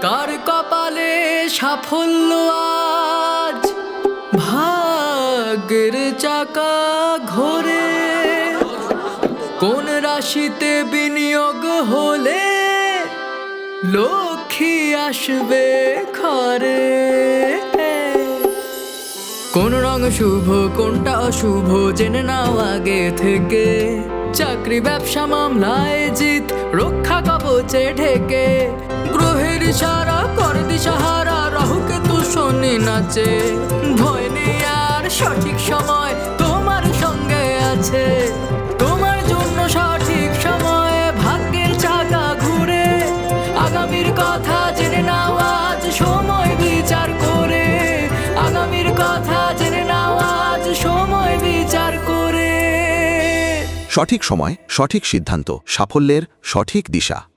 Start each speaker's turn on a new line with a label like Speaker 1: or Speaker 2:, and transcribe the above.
Speaker 1: কার কপালে সাফল্য আজ? ভাগ্যের চাকা ঘোরে। কোন রাশিতে বিনিয়োগ হলে লক্ষ্মী আসবে ঘরে? কোন রং শুভ, কোনটা অশুভ, জেনে নাও আগে থেকে। চাকরি, ব্যবসা, মামলায় জিত, রক্ষা কবচে ঢেকে। সারা কর দিশাহারা, রাহুকে তু শোনে নাচে। ভয় নেই আর সঠিক সময় তোমার সঙ্গে আছে। তোমার জন্য সঠিক সময়ে ভাগ্যের চাকা ঘুরে। আগামীর কথা জেনে নাও আজ, সময় বিচার করে। আগামীর কথা জেনে নাও আজ, সময় বিচার করে।
Speaker 2: সঠিক সময়, সঠিক সিদ্ধান্ত, সাফল্যের সঠিক দিশা।